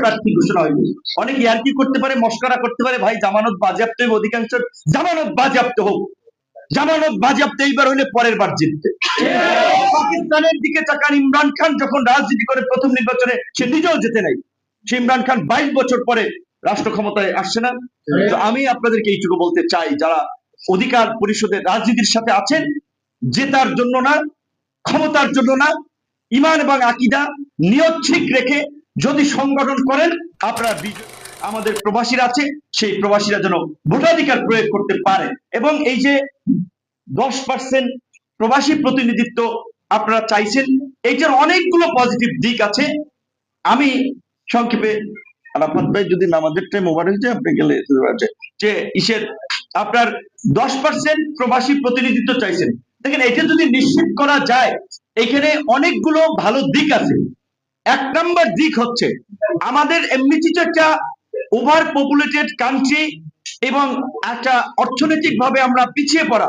প্রার্থী ঘোষণা হইবে করতে পারে করতে পারে, ভাই জামানত বাজেয়াপ্ত হইবে, অধিকাংশ জামানত বাজেয়াপ্ত হোক। জামানত বাজেয়াপ্ত এইবার হইলে পরের বার জিতবে। পাকিস্তানের দিকে তাকান, ইমরান খান যখন রাজনীতি করে প্রথম নির্বাচনে, সে নিজেও যেতে নাই। সে ইমরান খান বাইশ বছর পরে রাষ্ট্র ক্ষমতায় আসছে না। তো আমি আপনাদেরকে এইটুকু বলতে চাই, যারা অধিকার পরিষদের রাজনীতির সাথে আছেন, জেতার জন্য না, ক্ষমতার জন্য না, ইমান এবং আকিদা নিয়ত ঠিক রেখে যদি সংগঠন করেন, আপনার আমাদের প্রবাসীরা আছে, সেই প্রবাসীরা যেন ভোটাধিকার প্রয়োগ করতে পারে। এবং এই যে দশ পার্সেন্ট প্রবাসী প্রতিনিধিত্ব আপনারা চাইছেন, এইটার অনেকগুলো পজিটিভ দিক আছে। আমি সংক্ষেপে আরাফাত ভাই যদি নামাজের টাইম ওভার হয়ে যায়, আপনি গেলে যে ইসের আপনার দশ পার্সেন্ট প্রবাসী প্রতিনিধিত্ব চাইছেন। দেখেন, এটা যদি নিশ্চিত করা যায়, এখানে অনেকগুলো ভালো দিক আছে। এক নম্বর দিক হচ্ছে, আমাদের এমনিতে একটা ওভার পপুলেটেড কান্ট্রি এবং একটা অর্থনৈতিক ভাবে আমরা পিছিয়ে পড়া।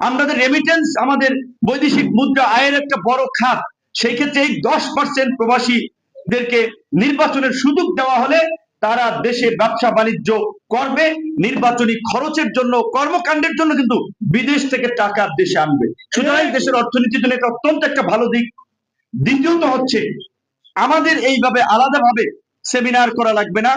আমাদের রেমিটেন্স আমাদের বৈদেশিক মুদ্রা আয়ের একটা বড় খাত, সেই ক্ষেত্রে এই দশ পার্সেন্ট প্রবাসীদেরকে নির্বাচনের সুযোগ দেওয়া হলে তারা দেশে ব্যবসা বাণিজ্য করবে, নির্বাচনী খরচের জন্য, কর্মকাণ্ডের জন্য কিন্তু বিদেশ থেকে টাকা দেশে আনবে। সুতরাং দেশের অর্থনীতির জন্য এটা অত্যন্ত একটা ভালো দিক। দ্বিতীয়ত হচ্ছে আমাদের এইভাবে আলাদাভাবে সেমিনার করা লাগবে না।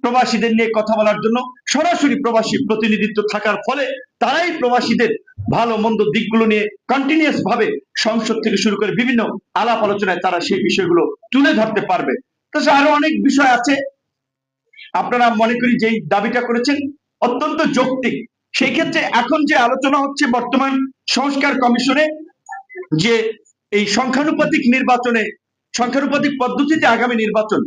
প্রবাসীদের নিয়ে কথা বলার জন্য সরাসরি প্রবাসী প্রতিনিধিত্ব থাকার ফলে তারাই প্রবাসীদের ভালো মন্দ দিকগুলো নিয়ে কন্টিনিউয়াস ভাবে সংসদ থেকে শুরু করে বিভিন্ন আলাপ আলোচনায় তারা সেই বিষয়গুলো তুলে ধরতে পারবে। তাছাড়া আরও অনেক বিষয় আছে। আপনারা মনে করি যেই দাবিটা করেছেন অত্যন্ত যৌক্তিক। সেই ক্ষেত্রে এখন যে আলোচনা হচ্ছে বর্তমান সংস্কার কমিশনে যে এই সংখ্যানুপাতিক নির্বাচনে সংখ্যানুপাতিক পদ্ধতিতে আগামী নির্বাচন।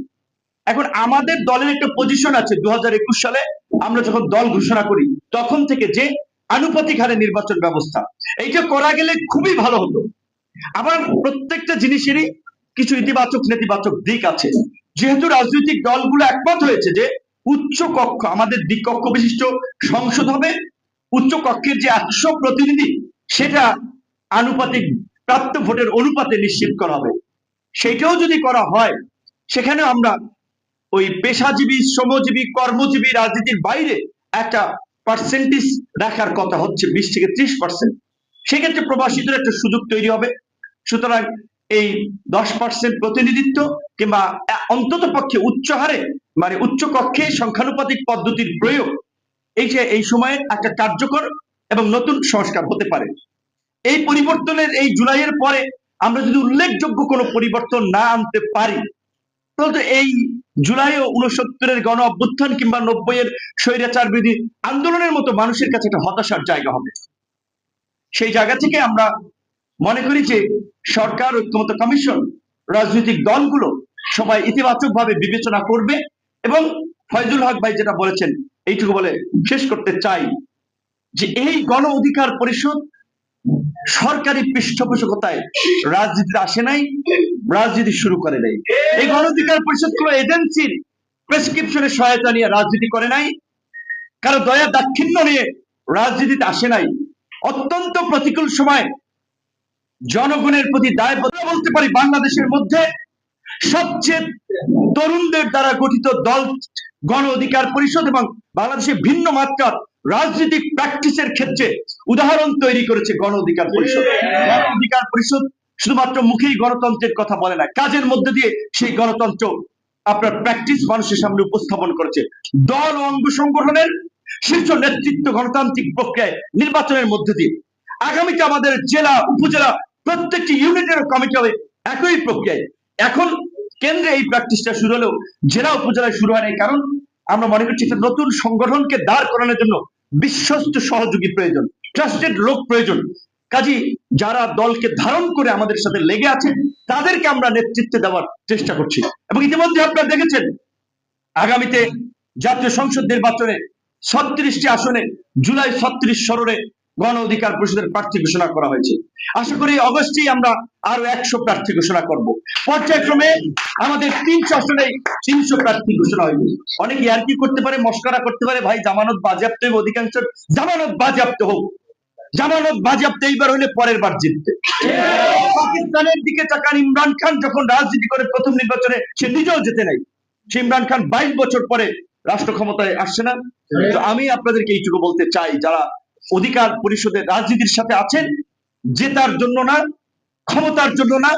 এখন আমাদের দলের একটা পজিশন আছে দু হাজার একুশ সালে। আমরা যখন দল ঘোষণা করি, তখন থেকে যে আনুপাতিক হারে নির্বাচন ব্যবস্থা, এইটা করা গেলে খুবই ভালো হতো। আবার প্রত্যেকটা জিনিসেরই কিছু ইতিবাচক, নেতিবাচক দিক আছে। যেহেতু রাজনৈতিক দলগুলো একমত হয়েছে যে উচ্চ কক্ষ, আমাদের দ্বিকক্ষ বিশিষ্ট সংসদ হবে, উচ্চ কক্ষের যে একশো প্রতিনিধি, সেটা আনুপাতিক প্রাপ্ত ভোটের অনুপাতে নিশ্চিত করা হবে। সেটাও যদি করা হয়, সেখানে আমরা ওই পেশাজীবী, শ্রমজীবী, কর্মজীবী রাজনীতির বাইরে একটা পার্সেন্টেজ রাখার কথা হচ্ছে, বিশ থেকে ত্রিশ পার্সেন্ট সেক্ষেত্রে প্রবাসীদের একটা সুযোগ তৈরি হবে। সুতরাং এই দশ পার্সেন্ট প্রতিনিধিত্ব কিংবা অন্তত পক্ষে উচ্চ হারে মানে উচ্চ কক্ষে সংখ্যানুপাতিক পদ্ধতির প্রয়োগ, এই যে এই সময়ে একটা কার্যকর এবং নতুন সংস্কার হতে পারে। এই পরিবর্তনের এই জুলাইয়ের পরে আমরা যদি উল্লেখযোগ্য কোনো পরিবর্তন না আনতে পারি, তাহলে এই জুলাই ও উনসত্তরের গণ অভ্যুত্থান কিংবা নব্বই এর স্বৈরাচার বিধি আন্দোলনের মতো মানুষের কাছে একটা হতাশার জায়গা হবে। সেই জায়গা থেকে আমরা মনে করি যে সরকার, ঐক্যমত কমিশন, রাজনৈতিক দলগুলো সবাই ইতিবাচক ভাবে বিবেচনা করবে এবং ফয়জুল হক ভাই যেটা বলেছেন, এইটুকু বলে শেষ করতে চাই যে এই গণ অধিকার পরিষদ সরকারি পৃষ্ঠপোষকতায় রাজনীতিতে আসে নাই, রাজনীতি শুরু করে নাই। এই গণ অধিকার পরিষদ কোন এজেন্সির প্রেসক্রিপশনের সহায়তা নিয়ে রাজনীতি করে নাই, কারও দয়া দাক্ষিণ্য নিয়ে রাজনীতিতে আসে নাই। অত্যন্ত প্রতিকূল সময় জনগণের প্রতি দায়বদ্ধ বলতে পারি বাংলাদেশের মধ্যে সবচেয়ে তরুণদের দ্বারা গঠিত দল গণ অধিকার পরিষদ এবং বাংলাদেশের ভিন্ন মাত্রার রাজনৈতিক প্র্যাকটিসের ক্ষেত্রে উদাহরণ তৈরি করেছে গণ অধিকার পরিষদ। গণ অধিকার পরিষদ শুধুমাত্র মুখেই গণতন্ত্রের কথা বলে না, কাজের মধ্যে দিয়ে সেই গণতন্ত্র আপনার প্র্যাকটিস মানুষের সামনে উপস্থাপন করেছে। দল ও অঙ্গ সংগঠনের শীর্ষ নেতৃত্ব গণতান্ত্রিক প্রক্রিয়ায় নির্বাচনের মধ্যে দিয়ে। আগামীতে আমাদের জেলা, উপজেলা প্রত্যেকটি ইউনিটের কমিটি হবে একই প্রক্রিয়ায়। এখন কেন্দ্রে এই প্র্যাকটিসটা শুরু হলেও জেলা, উপজেলায় শুরু হয় কারণ আমরা মনে করছি নতুন সংগঠনকে দাঁড় করানোর জন্য বিশ্বস্ত সহযোগী প্রয়োজন ট্রাস্টেড লোক প্রয়োজন। কাজী যারা দলকে ধারণ করে আমাদের সাথে লেগে আছে, তাদেরকে আমরা নেতৃত্বে দেওয়ার চেষ্টা করছি। এবং ইতিমধ্যে আপনারা দেখেছেন, আগামীতে জাতীয় সংসদ নির্বাচনে ছত্রিশটি আসনে, জুলাই ছত্রিশ সরণে গণ অধিকার পরিষদের প্রার্থী ঘোষণা করা হয়েছে। আশা করি অগস্টেই আমরা আরও একশো প্রার্থী ঘোষণা করব। পর্যায়ক্রমে আমাদের তিনশো আসনে তিনশো প্রার্থী ঘোষণা হইবে। অনেক ইয়ার্কি করতে পারে? মস্করা করতে পারে। ভাই, জামানত বাজেয়াপ্ত হইবে অধিকাংশ। জামানত বাজেয়াপ্ত হোক। জামানত বাজেয়াপ্ত এইবার হইলে পরের বার জিতবে। পাকিস্তানের দিকে তাকান, ইমরান খান যখন রাজনীতি করে প্রথম নির্বাচনে, সে নিজেও যেতে নাই। সে ইমরান খান বাইশ বছর পরে রাষ্ট্র ক্ষমতায় আসছে না। আমি আপনাদেরকে এইটুকু বলতে চাই, যারা অধিকার পরিষদের রাজনীতির সাথে আছেন, জেতার জন্য না, ক্ষমতার জন্য না,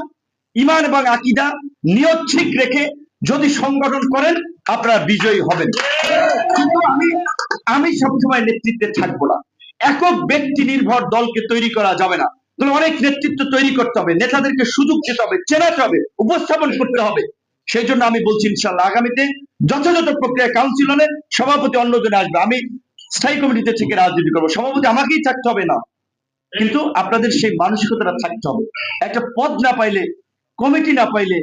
ইমান এবং আকিদা নিয়ত ঠিক রেখে যদি সংগঠন করেন, আপনারা বিজয়ী হবেন। কিন্তু আমি আমি সবসময় নেতৃত্বে থাকব না। একক ব্যক্তি নির্ভর দলকে তৈরি করা যাবে না। অনেক নেতৃত্ব তৈরি করতে হবে, নেতাদেরকে সুযোগ দিতে হবে, চেনাতে হবে, উপস্থাপন করতে হবে। সেই জন্য আমি বলছি ইনশাল্লাহ আগামীতে যথাযথ প্রক্রিয়া কাউন্সিল হলে সভাপতি অন্যজনে আসবে। আমি স্থায়ী কমিটিতে থেকে রাজনীতি করব। সভাপতি আমাকেই থাকতে হবে না। কিন্তু আপনাদের সেই মানসিকতাটা থাকতে হবে। একটা পদ না পাইলে, কমিটি না পাইলে,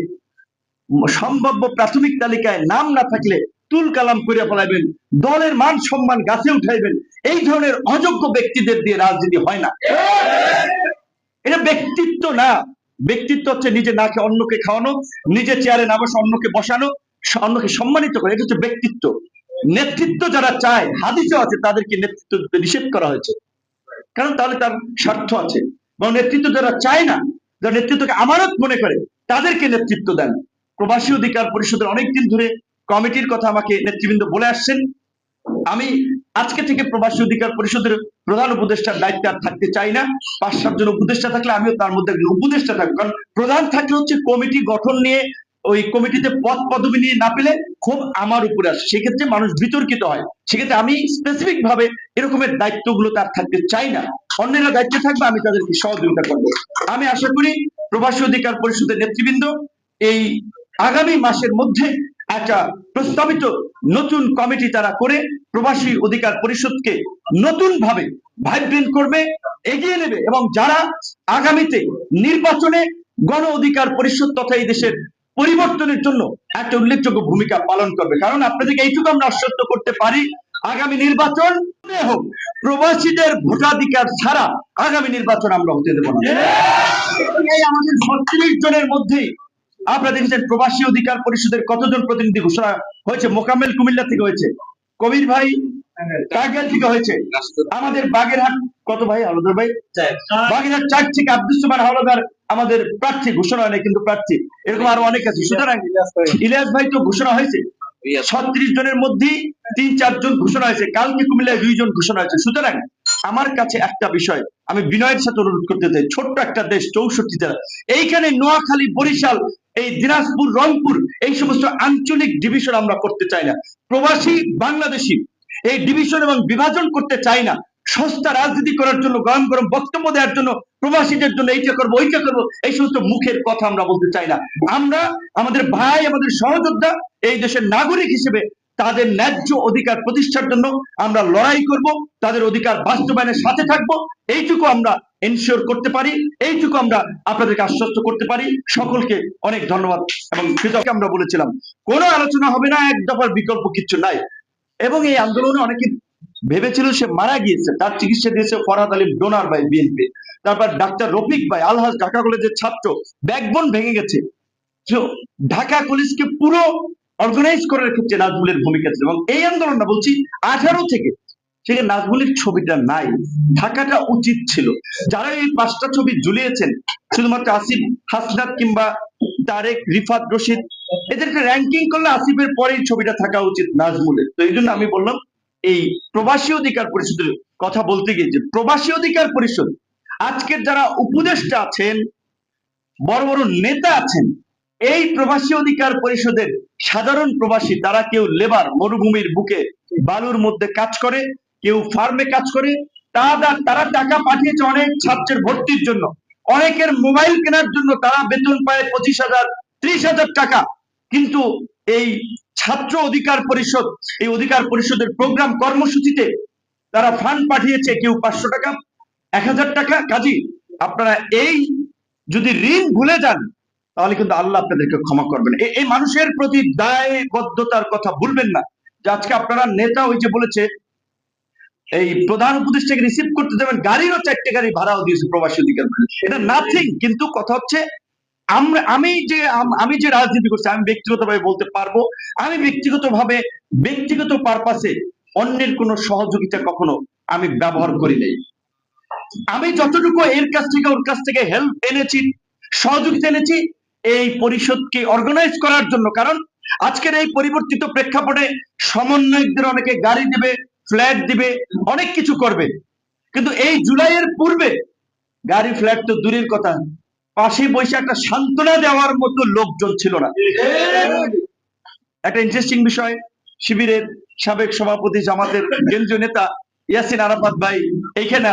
সম্ভাব্য প্রাথমিক তালিকায় নাম না থাকলে তুল কালাম করে ফেলাইবেন, দলের মান সম্মান গাছে উঠাইবেন। এই ধরনের অযোগ্য ব্যক্তিদের দিয়ে রাজনীতি হয় না। এটা ব্যক্তিত্ব না। ব্যক্তিত্ব হচ্ছে নিজে না খেয়ে অন্যকে খাওয়ানো, নিজে চেয়ারে না বসে অন্যকে বসানো, অন্যকে সম্মানিত করে। এটা হচ্ছে ব্যক্তিত্ব। নেতৃত্ব যারা চায়, হাদিসে আছে, তাদেরকে নেতৃত্ব দিতে নিষেধ করা হয়েছে। কারণ তাহলে তার স্বার্থ আছে। এবং নেতৃত্ব যারা চায় না, যারা নেতৃত্বকে আমানত মনে করে, তাদেরকে নেতৃত্ব দেন। প্রবাসী অধিকার পরিষদের অনেকদিন ধরে কমিটির কথা আমাকে নেতৃবৃন্দ বলে আসছেন। আমি আজকে থেকে প্রবাসী অধিকার পরিষদের প্রধান উপদেষ্টার দায়িত্বে আর থাকতে চাই না। পাঁচ সাতজন উপদেষ্টা থাকলে আমিও তার মধ্যে একজন উপদেষ্টা থাকব। কারণ প্রধান থাকলে হচ্ছে কমিটি গঠন নিয়ে ওই কমিটিতে পদ পদবি নিয়ে না পেলে খুব আমার উপরে আসে। সেক্ষেত্রে মানুষ বিতর্কিত হয়। সেক্ষেত্রে আমি স্পেসিফিক ভাবে এরকমের দায়িত্বগুলো তার থাকতে চাই না। অন্যেরা দায়িত্বে থাকবে, আমি তাদেরকে সহযোগিতা করব। আমি আশা করি প্রবাসী অধিকার পরিষদের নেতৃবৃন্দ এই আগামী মাসের মধ্যে একটা প্রস্তাবিত নতুন কমিটি তারা করে প্রবাসী অধিকার পরিষদকে নতুন ভাবে ভাইব্রেন্ট করবে, এগিয়ে নেবে এবং যারা আগামীতে নির্বাচনে গণ অধিকার পরিষদ তথা এই দেশের পরিবর্তনের জন্য একটা উল্লেখযোগ্য ভূমিকা পালন করবে। কারণ আপনাদেরকে এইটুকু আমরা আশ্বস্ত করতে পারি, আগামী নির্বাচন হোক, প্রবাসীদের ভোটাধিকার ছাড়া আগামী নির্বাচন আমরা হতে দেব না। এই আমাদের ছত্রিশ জনের মধ্যেই আপনারা দেখেছেন প্রবাসী অধিকার পরিষদের কতজন প্রতিনিধি ঘোষণা হয়েছে? মোকাম্মেল কুমিল্লা থেকে হয়েছে। কবির ভাই থেকে হয়েছে? আমাদের বাগেরহাট কত ভাই? আলাদার ভাই? বাগেরহাট চার থেকে আব্দুল সুমান হাওলাদার আমাদের প্রার্থী ঘোষণা হয় কিন্তু প্রার্থী। এরকম আরও অনেক আছে। সুতরাং ইলিয়াস ভাই। তো ঘোষণা হয়েছে। ছত্রিশ জনের মধ্যেই তিন চারজন ঘোষণা হয়েছে। কালকে কুমিল্লায় দুইজন ঘোষণা হয়েছে। সুতরাং আমার কাছে একটা বিষয় আমি বিনয়ের সাথে অনুরোধ করতে চাই। ছোট্ট একটা দেশ চৌষট্টি জেলা। এইখানে নোয়াখালী বরিশাল এই দিনাজপুর রংপুর এই সমস্ত আঞ্চলিক ডিভিশন আমরা করতে চাই না। প্রবাসী বাংলাদেশি এই ডিভিশন এবং বিভাজন করতে চাই না। সস্তা রাজনীতি করার জন্য, গরম গরম বক্তব্য দেওয়ার জন্য, প্রবাসীদের জন্য এইটা করব ওইটা করব, এই সমস্ত মুখের কথা আমরা বলতে চাই না। আমরা আমাদের ভাই, আমাদের সহযোদ্ধা, এই দেশের নাগরিক হিসেবে তাদের ন্যায্য অধিকার প্রতিষ্ঠার জন্য আমরা লড়াই করব, তাদের অধিকার বাস্তবায়নের সাথে থাকব, এইটুকু আমরা এনশিওর করতে পারি, এইটুকু আমরা আপনাদেরকে আশ্বস্ত করতে পারি। সকলকে অনেক ধন্যবাদ এবং কৃতজ্ঞ আমরা বলেছিলাম। কোনো আলোচনা হবে না, এক দফার বিকল্প কিছু নাই। এবং এই আন্দোলনে অনেকে ভেবেছিল সে মারা গিয়েছে। তার চিকিৎসা দিয়েছে Farhad Ali donor by BNP তারপর ডাক্তার রফিক ভাই, আলহাজ ঢাকা কলেজের ছাত্র ব্যাকবোন ভেঙে গেছে। ঢাকা কলেজকে পুরো অর্গানাইজ করার ক্ষেত্রে নাজমুলের ভূমিকা ছিল। এবং এই আন্দোলনটা বলছি আঠারো থেকে সেখানে নাজমুলের ছবিটা নাই থাকাটা উচিত ছিল। যারা এই পাঁচটা ছবি ঝুলিয়েছেন, শুধুমাত্র আসিফ, হাসনাত কিংবা তারেক, রিফাত রশিদ, এদেরকে র্যাঙ্কিং করলে আসিফের পরে ছবিটা থাকা উচিত নাজমুলের। তো এই জন্য আমি বললাম, এই প্রবাসী অধিকার পরিষদের কথা বলতে গিয়ে যে প্রবাসী অধিকার পরিষদ, আজকের যারা উপদেষ্টা আছেন, বড় বড় নেতা আছেন, এই প্রবাসী অধিকার পরিষদের সাধারণ প্রবাসী, তারা কেউ লেবার, মরুভূমির বুকে বালুর মধ্যে কাজ করে, কেউ ফার্মে কাজ করে, তারা তারা টাকা পাঠিয়েছে অনেক ছাত্রের ভর্তির জন্য। অনেকের মোবাইল কেনার জন্য তারা বেতন পায় পঁচিশ হাজার, ত্রিশ হাজার টাকা। কিন্তু এই ছাত্র অধিকার পরিষদ, এই অধিকার পরিষদের প্রোগ্রাম কর্মসূচিতে তারা ফান্ড পাঠিয়েছে কেউ পাঁচশো টাকা, এক হাজার টাকা। কাজী, আপনারা এই যদি ঋণ ভুলে যান, তাহলে কিন্তু আল্লাহ আপনাদেরকে ক্ষমা করবেন। এই মানুষের প্রতি দায়বদ্ধতার কথা ভুলবেন না। যে আজকে আপনারা নেতা ওই যে বলেছে এই প্রধান উপদেষ্টাকে রিসিভ করতে দেবেন। গাড়িরও চারটে গাড়ি ভাড়াও দিয়েছে প্রবাসী অধিকার এটা নাথিং কিন্তু কথা হচ্ছে, আমরা, আমি যে আমি যে রাজনীতি করছি, আমি ব্যক্তিগতভাবে বলতে পারব, আমি ব্যক্তিগতভাবে, ব্যক্তিগত পারপাসে অন্যের কোনো সহযোগিতা কখনো আমি ব্যবহার করি নাই। আমি যতটুকু এর কাছ থেকে, ওর কাছ থেকে হেল্প এনেছি, সহযোগিতা এনেছি, এই পরিষদকে অর্গানাইজ করার জন্য। কারণ আজকের এই পরিবর্তিত প্রেক্ষাপটে সমন্বয়কদের অনেকে গাড়ি দিবে ফ্ল্যাট দিবে, অনেক কিছু করবে কিন্তু এই জুলাইয়ের পূর্বে গাড়ি, ফ্ল্যাট তো দূরের কথা পাশে বসে একটা সান্ত্বনা দেওয়ার মতো লোকজন ছিল না একটা ইন্টারেস্টিং বিষয়, শিবিরের সাবেক সভাপতি জামাতের কেন্দ্রীয় নেতা ইয়াসিন আরাফাত ভাই, এইখানে।